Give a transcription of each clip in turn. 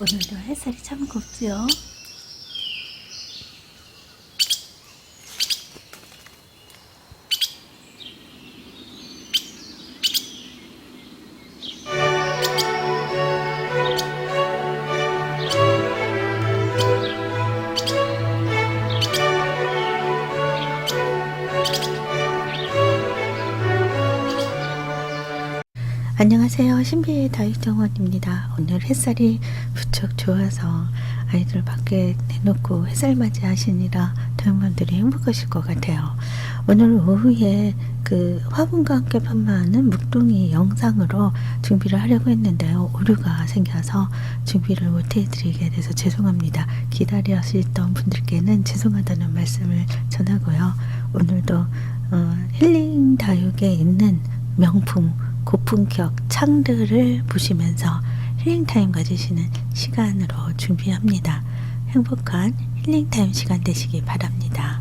오늘도 햇살이 참 곱지요. 안녕하세요. 신비의 다육정원입니다. 오늘 햇살이 부쩍 좋아서 아이들 밖에 내놓고 햇살 맞이 하시느라 도용분들이 행복하실 것 같아요. 오늘 오후에 그 화분과 함께 판매하는 묵둥이 영상으로 준비를 하려고 했는데요. 오류가 생겨서 준비를 못 해드리게 돼서 죄송합니다. 기다리셨던 분들께는 죄송하다는 말씀을 전하고요. 오늘도 어, 힐링 다육에 있는 명품 고품격 창들을 보시면서 힐링타임 가지시는 시간으로 준비합니다. 행복한 힐링타임 시간 되시기 바랍니다.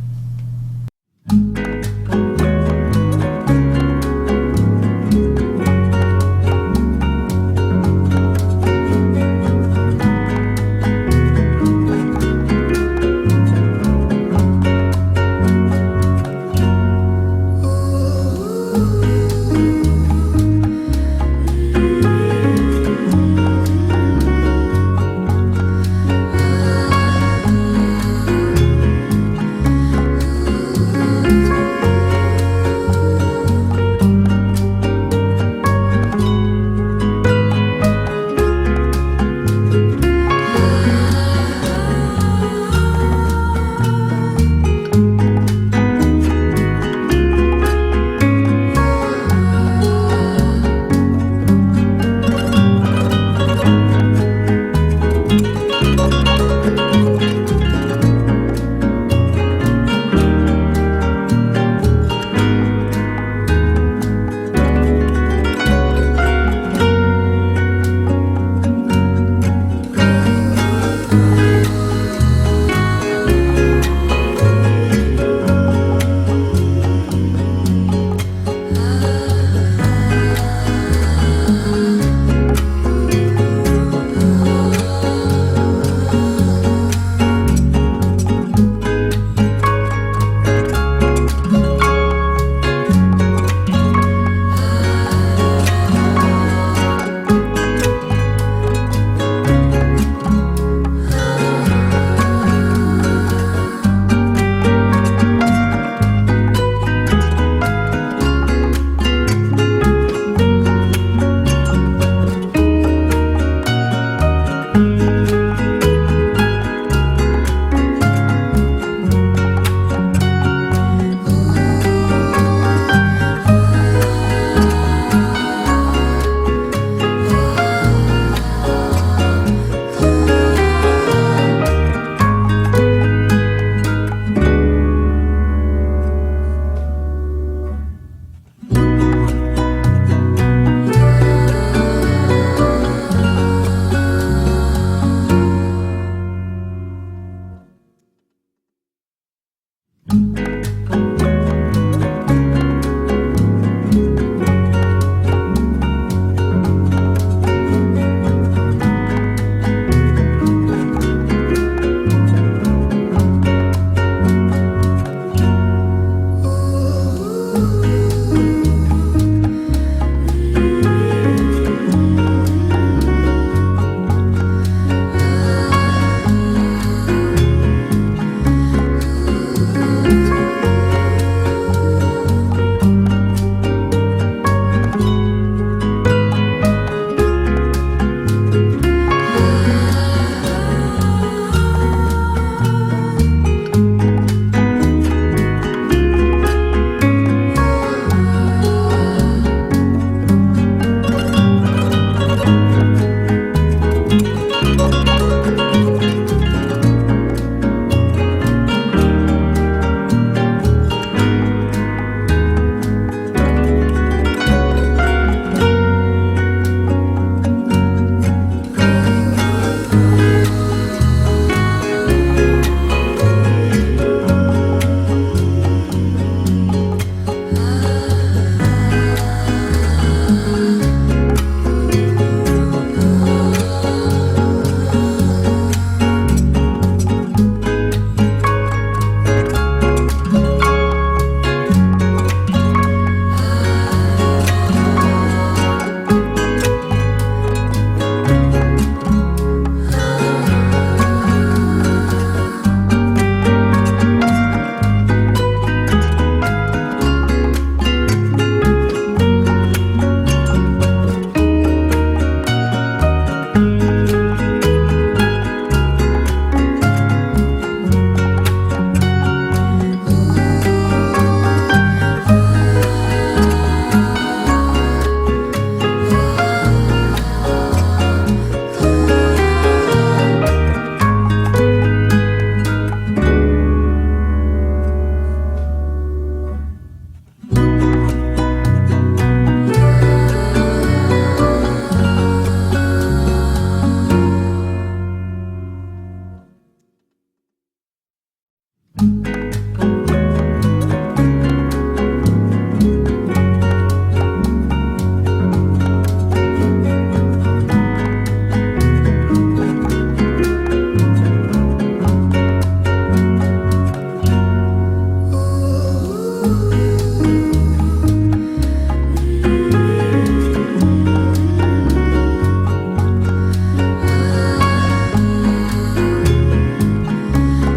Ooh.